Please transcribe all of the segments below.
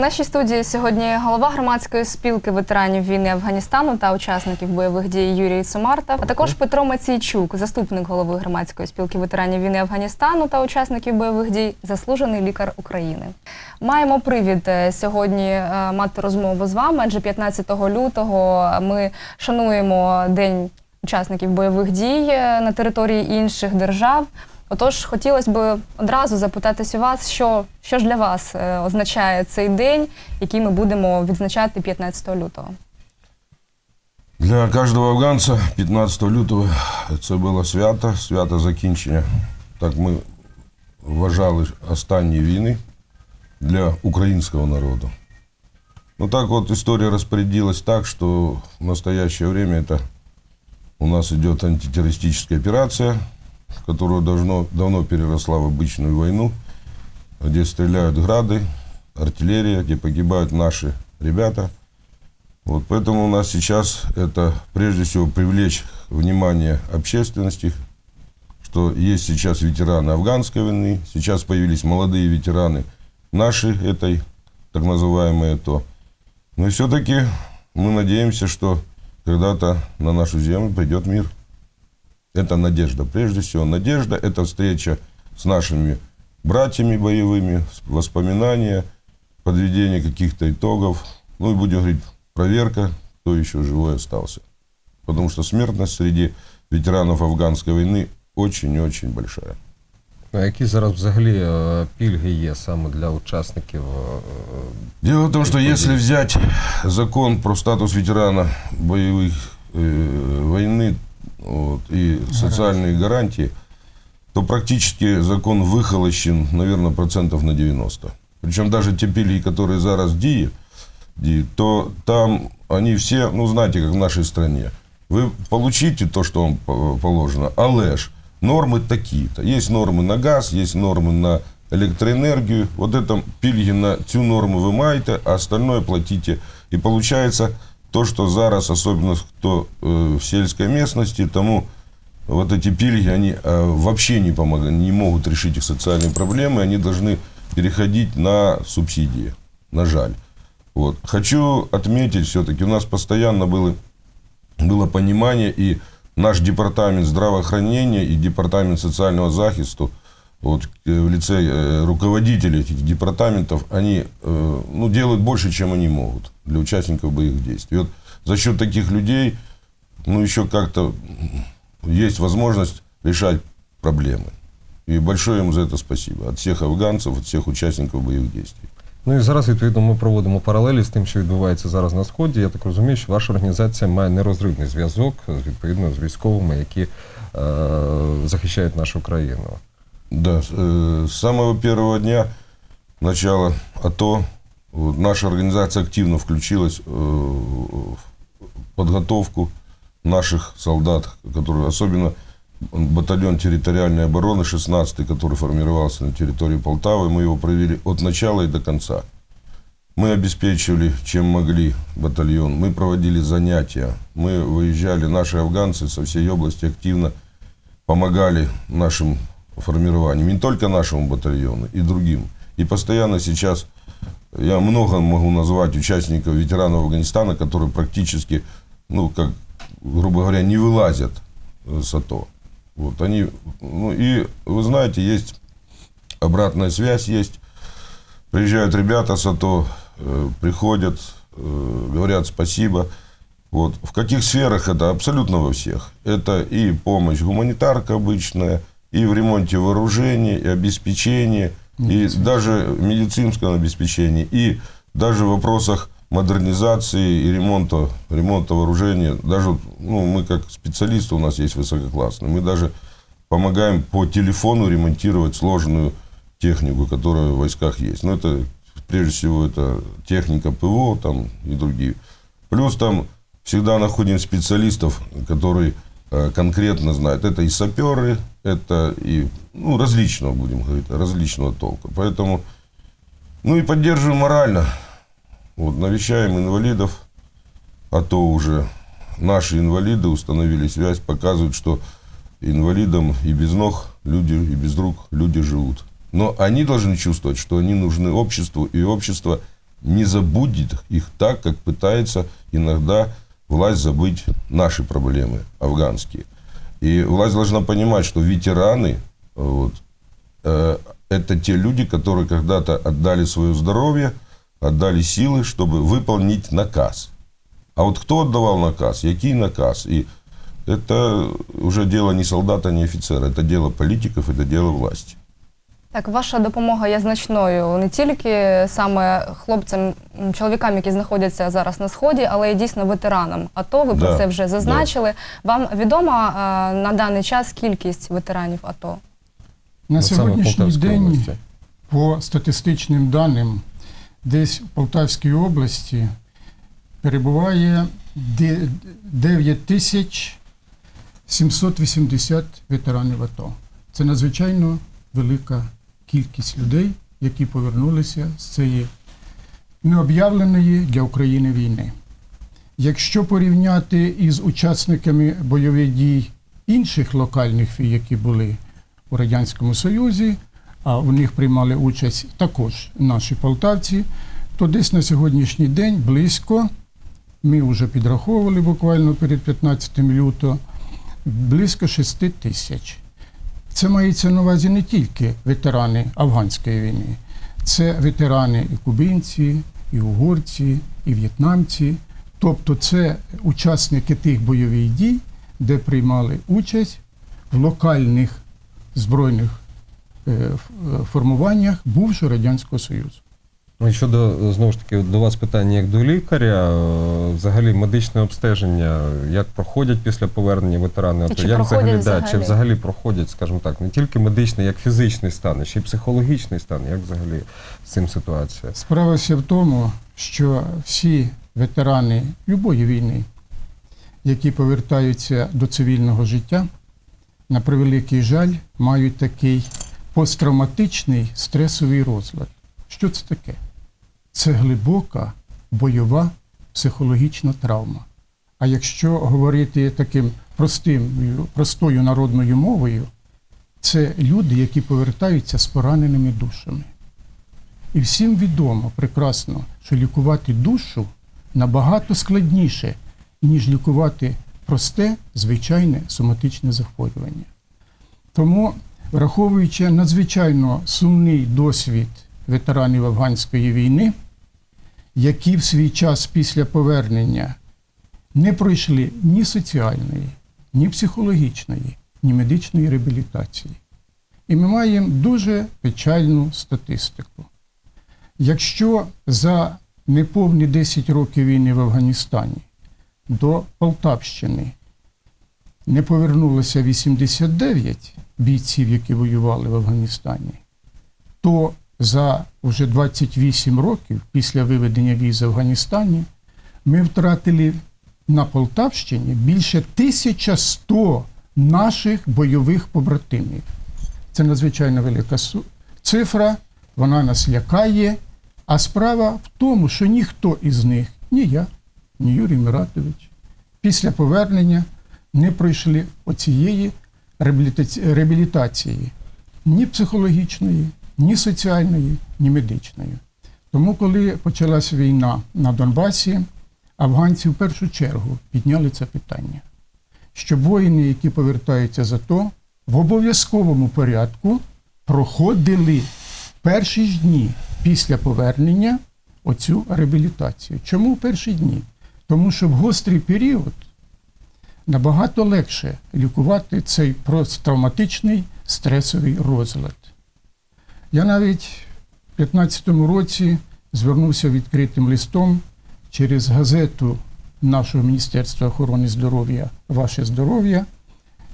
Нашій студії сьогодні голова громадської спілки ветеранів війни Афганістану та учасників бойових дій Юрій Сумартов, а також Петро Маційчук, заступник голови громадської спілки ветеранів війни Афганістану та учасників бойових дій, заслужений лікар України. Маємо привід е, сьогодні е, мати розмову з вами, адже 15 лютого ми шануємо День учасників бойових дій е, на території інших держав. Отож, хотілося б одразу запитатись у вас, що, що ж для вас е, означає цей день, який ми будемо відзначати 15 лютого. Для кожного афганця 15 лютого це було свято, свято закінчення. Так ми вважали останні війни для українського народу. Ну так вот история распорядилась так, что в настоящее время это у нас идет антитеррористическая операция, которая должно, давно переросла в обычную войну, где стреляют грады, артиллерия, где погибают наши ребята. Вот поэтому у нас сейчас это прежде всего привлечь внимание общественности, что есть сейчас ветераны афганской войны, сейчас появились молодые ветераны нашей этой так называемой ЭТО. Но все-таки мы надеемся, что когда-то на нашу землю придет мир. Это надежда. Прежде всего, надежда – это встреча с нашими братьями боевыми, с- воспоминания, подведение каких-то итогов. Ну и будем говорить, проверка, кто еще живой остался. Потому что смертность среди ветеранов афганской войны очень-очень большая. А які зараз взагалі е, пільги є саме для учасників? е, Дело в том, что если взять закон про статус ветерана боевых э, войны вот, и социальные гарантии, то практически закон выхолощен, наверное, процентов на 90. Причем даже те пильги, которые зараз діє, діє, то там они все, ну знаете, как в нашей стране. Вы получите то, что вам по- положено, але ж нормы такие-то. Есть нормы на газ, есть нормы на электроэнергию. Вот это пильги на цю норму ви маєте, а остальное платите. И получается то, что зараз, особенно кто э, в сельской местности, тому вот эти пильги, они э, вообще не помогают, не могут решить их социальные проблемы, они должны переходить на субсидии, на жаль. Вот. Хочу отметить все-таки, у нас постоянно было, было понимание, и наш департамент здравоохранения и департамент социального захисту, вот, э, в лице э, руководителей этих департаментов, они ну, делают больше, чем они могут для участников боевых действий. И вот за счет таких людей, ну, еще как-то есть возможность решать проблемы. И большое им за это спасибо. От всех афганцев, от всех участников боевых действий. Ну і зараз, відповідно, ми проводимо паралелі з тим, що відбувається зараз на сході. Я так розумію, що ваша організація має нерозривний зв'язок з відповідно з військовими, які е, захищають нашу країну. Да, с э, с самого первого дня начала АТО вот, наша организация активно включилась э, в подготовку наших солдат, которые, особенно батальон территориальной обороны 16 который формировался на территории Полтавы, мы его провели от начала и до конца. Мы обеспечивали, чем могли, батальон. Мы проводили занятия. Мы выезжали, наши афганцы со всей области активно помогали нашим формированиям. Не только нашему батальону, и другим. И постоянно сейчас я много могу назвать участников ветеранов Афганистана, которые практически, ну, как, грубо говоря, не вылазят э, с АТО. Вот они, ну, и вы знаете, есть обратная связь, есть. Приезжают ребята с АТО, э, приходят, э, говорят спасибо. Вот. В каких сферах это? Абсолютно во всех. Это и помощь гуманитарка обычная, и в ремонте вооружений, и обеспечении, и даже медицинском обеспечении, и даже в вопросах модернизации и ремонта, ремонта вооружения. Даже ну, мы как специалисты у нас есть высококлассные. Мы даже помогаем по телефону ремонтировать сложную технику, которая в войсках есть. Но это, прежде всего, это техника ПВО там, и другие. Плюс там всегда находим специалистов, которые э, конкретно знают. Это и саперы, это и ну, различного, будем говорить, различного толка. Поэтому, ну и поддерживаем морально. Вот, навещаем инвалидов, а то уже наши инвалиды установили связь, показывают, что инвалидам и без ног люди, и без рук люди живут. Но они должны чувствовать, что они нужны обществу, и общество не забудет их так, как пытается иногда власть забыть наши проблемы афганские. И власть должна понимать, что ветераны вот, э, это те люди, которые когда-то отдали свое здоровье, отдали силы, чтобы выполнить наказ. А вот кто отдавал наказ? Який наказ? И это уже дело не солдата, не офицера, это дело политиков, это дело власти. Так, ваша допомога є значною не тільки саме хлопцям, м, чоловікам, які знаходяться зараз на сході, але й дійсно ветеранам. АТО, ви про Да, це вже зазначили. Вам відома е, на даний час кількість ветеранів АТО? На Ну, саме в сьогоднішній Полтавській день, області. по статистичним даним, десь в Полтавській області перебуває де- 9 тисяч 780 ветеранів АТО. Це надзвичайно велика кількість людей, які повернулися з цієї необ'явленої для України війни. Якщо порівняти із учасниками бойових дій інших локальних, які були у Радянському Союзі, а в них приймали участь також наші полтавці, то десь на сьогоднішній день близько, ми вже підраховували буквально перед 15 лютого, близько 6 тисяч. Це мається на увазі не тільки ветерани афганської війни, це ветерани і кубинці, і угорці, і в'єтнамці. Тобто це учасники тих бойових дій, де приймали участь в локальних збройних формуваннях бувшого Радянського Союзу. Ну, і щодо знову ж таки до вас питання як до лікаря, е, взагалі медичне обстеження, як проходять після повернення ветерани, АТО, чи як проходять взагалі, да, чи взагалі? взагалі проходять, скажімо так, не тільки медичний, як фізичний стан, а ще й психологічний стан, як взагалі з цим ситуація? Справа вся в тому, що всі ветерани любої війни, які повертаються до цивільного життя, на превеликий жаль, мають такий посттравматичний стресовий розлад. Що це таке? Це глибока бойова психологічна травма. А якщо говорити таким простим, простою народною мовою, це люди, які повертаються з пораненими душами. І всім відомо прекрасно, що лікувати душу набагато складніше, ніж лікувати просте, звичайне соматичне захворювання. Тому, враховуючи надзвичайно сумний досвід ветеранів афганської війни, які в свій час після повернення не пройшли ні соціальної, ні психологічної, ні медичної реабілітації. І ми маємо дуже печальну статистику. Якщо за неповні 10 років війни в Афганістані до Полтавщини не повернулося 89 бійців, які воювали в Афганістані, то за вже 28 років після виведення військ з Афганістані ми втратили на Полтавщині більше 1100 наших бойових побратимів. Це надзвичайно велика цифра, вона нас лякає. А справа в тому, що ніхто із них, ні я, ні Юрій Миратович, після повернення не пройшли оцієї реабілітації ні психологічної, ні соціальної, ні медичної. Тому, коли почалась війна на Донбасі, афганці в першу чергу підняли це питання, щоб воїни, які повертаються з АТО, в обов'язковому порядку проходили перші ж дні після повернення оцю реабілітацію. Чому перші дні? Тому що в гострий період набагато легше лікувати цей посттравматичний стресовий розлад. Я навіть в 2015 році звернувся відкритим листом через газету нашого Міністерства охорони здоров'я Ваше здоров'я.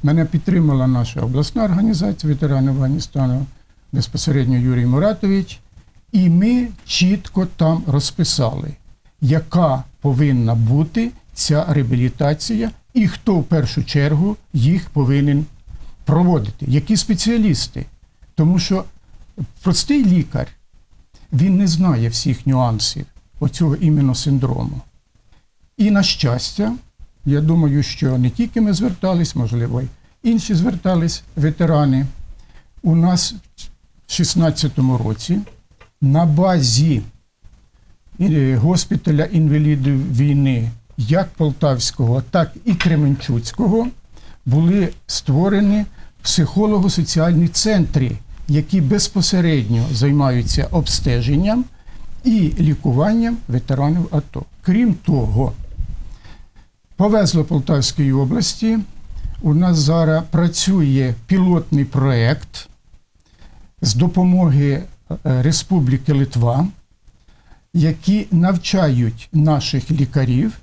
Мене підтримала наша обласна організація ветеранів Афганістану, безпосередньо Юрій Муратович, і ми чітко там розписали, яка повинна бути ця реабілітація і хто в першу чергу їх повинен проводити, які спеціалісти. Тому що простий лікар він не знає всіх нюансів оцього іменно синдрому. І на щастя, я думаю, що не тільки ми звертались, можливо, й інші звертались ветерани. У нас в 2016 році на базі е, госпіталя інвалідів війни, як Полтавського, так і Кременчуцького, були створені психолого-соціальні центри, які безпосередньо займаються обстеженням і лікуванням ветеранів АТО. Крім того, повезло Полтавської області. У нас зараз працює пілотний проєкт з допомоги е, Республіки Литва, які навчають наших лікарів,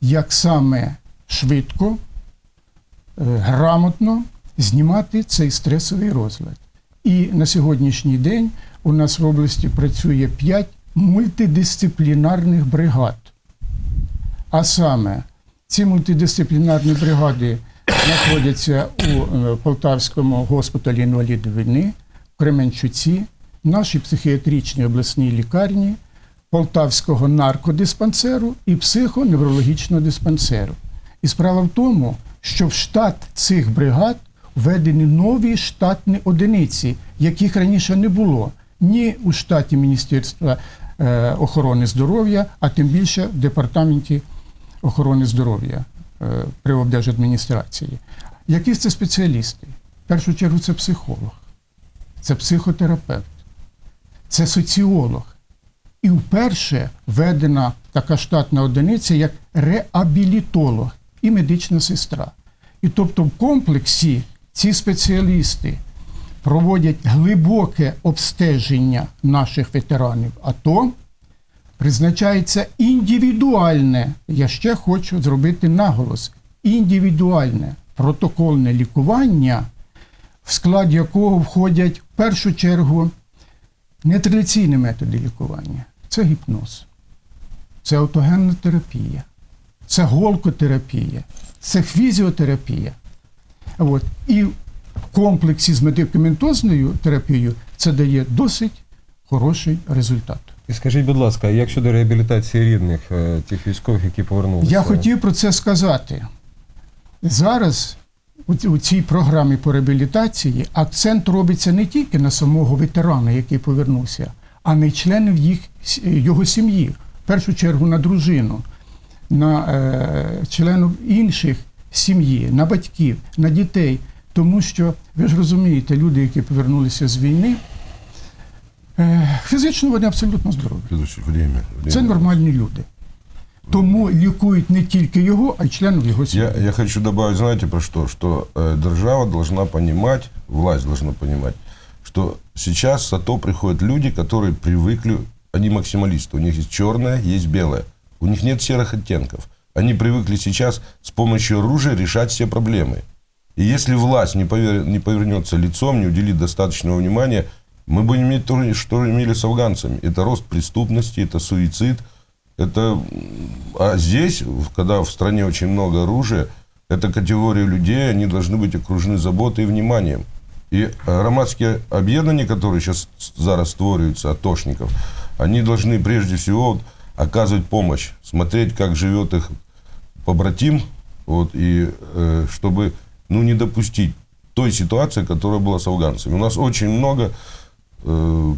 як саме швидко, е, грамотно знімати цей стресовий розлад. І на сьогоднішній день у нас в області працює 5 мультидисциплінарних бригад. А саме ці мультидисциплінарні бригади знаходяться у е, Полтавському госпіталі інвалідів війни, в Кременчуці, нашій психіатричній обласній лікарні, Полтавського наркодиспансеру і психоневрологічного диспансеру. І справа в тому, що в штат цих бригад введені нові штатні одиниці, яких раніше не було ні у штаті Міністерства е, охорони здоров'я, а тим більше в департаменті охорони здоров'я е, при облдержадміністрації. Які це спеціалісти? В першу чергу це психолог, це психотерапевт, це соціолог. І вперше введена така штатна одиниця, як реабілітолог і медична сестра. І тобто в комплексі ці спеціалісти проводять глибоке обстеження наших ветеранів АТО, призначається індивідуальне, я ще хочу зробити наголос, індивідуальне протокольне лікування, в склад якого входять в першу чергу нетрадиційні методи лікування. Це гіпноз, це аутогенна терапія, це голкотерапія, це фізіотерапія. От. І в комплексі з медикаментозною терапією це дає досить хороший результат. І скажіть, будь ласка, як щодо реабілітації рідних е, тих військових, які повернулися? Я хотів про це сказати. Зараз у цій програмі по реабілітації акцент робиться не тільки на самого ветерана, який повернувся, а на членів їх, його сім'ї, в першу чергу на дружину, на е, членів інших сім'ї, на батьків, на дітей. Тому що ви ж розумієте, люди, які повернулися з війни, е, фізично вони абсолютно здорові. Це нормальні люди. Тому лікують не тільки його, а й членів його сім'ї. Я, я хочу добавить, знаете, про что? Что э, держава должна понимать, власть должна понимать, что сейчас в САТО приходят люди, которые привыкли, они максималисты, у них есть черное, есть белое, у них нет серых оттенков. Они привыкли сейчас с помощью оружия решать все проблемы. И если власть не, повер- не повернется лицом, не уделит достаточного внимания, мы будем иметь то, же, что имели с афганцами. Это рост преступности, это суицид. это... А здесь, когда в стране очень много оружия, эта категория людей, они должны быть окружены заботой и вниманием. И громадские объединения, которые сейчас зараз створюются, атошников, они должны прежде всего вот оказывать помощь, смотреть, как живет их побратим, вот, и э, чтобы ну, не допустить той ситуации, которая была с афганцами. У нас очень много, э,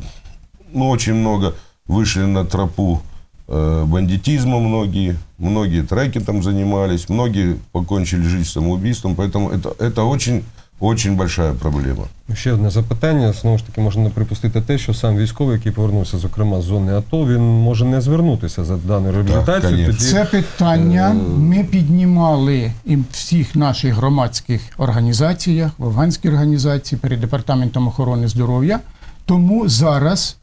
ну, очень много вышли на тропу бандитизма многие, многие треки там занимались, многие покончили жизнь самоубийством, поэтому это, это очень, очень большая проблема. Ще одне запитання. Знову ж таки, можна припустити те, що сам військовий, який повернувся, зокрема з зони АТО, він може не звернутися за даною реабілітацією. конечно. Це питання Е, ми піднімали і в всіх наших громадських організаціях, в афганській організації перед департаментом охорони здоров'я. Тому зараз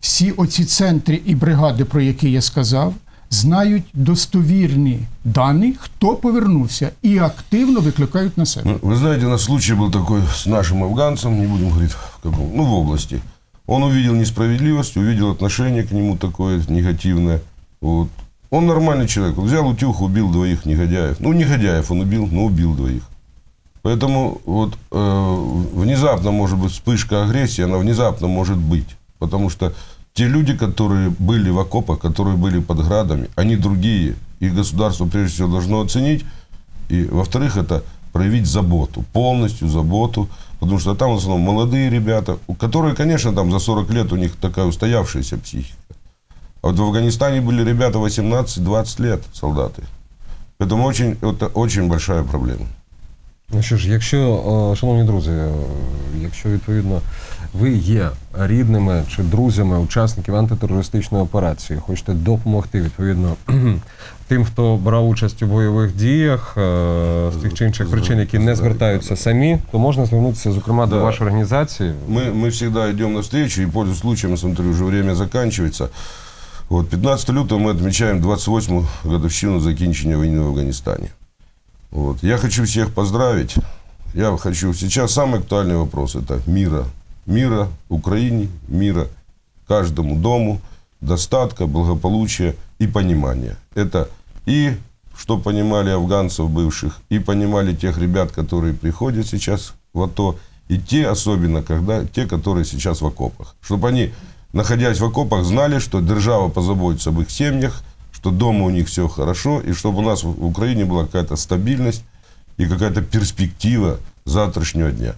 всі оці центри і бригади, про які я сказав, знають достовірні дані, хто повернувся, і активно викликають на себе. Ну, Вы знаете, у нас случай был такой с нашим афганцем, не будем говорить в каком, ну, в области. Он увидел несправедливость, увидел отношение к нему такое негативное. Вот. Он нормальный человек. Он взял утюг, убил двоих негодяев. Ну, негодяев он убил, но убил двоих. Поэтому вот э, внезапно может быть вспышка агрессии, она внезапно может быть. Потому что те люди, которые были в окопах, которые были под градами, они другие. И государство прежде всего должно оценить. И, во-вторых, это проявить заботу, полностью заботу. Потому что там в основном молодые ребята, которые, конечно, там за 40 лет у них такая устоявшаяся психика. А вот в Афганистане были ребята 18-20 лет, солдаты. Поэтому очень, это очень большая проблема. Ну що ж, якщо, е, шановні друзі, е, якщо відповідно ви є рідними чи друзями учасників антитерористичної операції, хочете допомогти відповідно тим, хто брав участь у бойових діях е, з тих чи інших причин, які не звертаються самі, то можна звернутися, зокрема, до Да. вашої організації. Мы, мы всегда идем навстречу, и пользуясь случаем, я смотрю, уже время заканчивается. Вот, 15 лютого мы отмечаем 28-ю годовщину закінчення войны в Афганистане. Вот. Я хочу всех поздравить. Я хочу... Сейчас самый актуальный вопрос – это мира. Мира Украине, мира каждому дому, достатка, благополучия и понимания. Это и что понимали афганцев бывших, и понимали тех ребят, которые приходят сейчас в АТО, и те, особенно, когда те, которые сейчас в окопах. Чтобы они, находясь в окопах, знали, что держава позаботится об их семьях, что дома у них все хорошо, и чтобы у нас в Украине была какая-то стабильность и какая-то перспектива завтрашнего дня.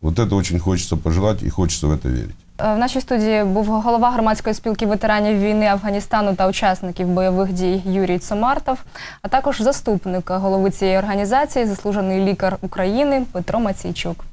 Вот это очень хочется пожелать и хочется в это верить. Е, В нашій студії був голова громадської спілки ветеранів війни Афганістану та учасників бойових дій Юрій Цомартов, а також заступник голови цієї організації, заслужений лікар України Петро Маційчук.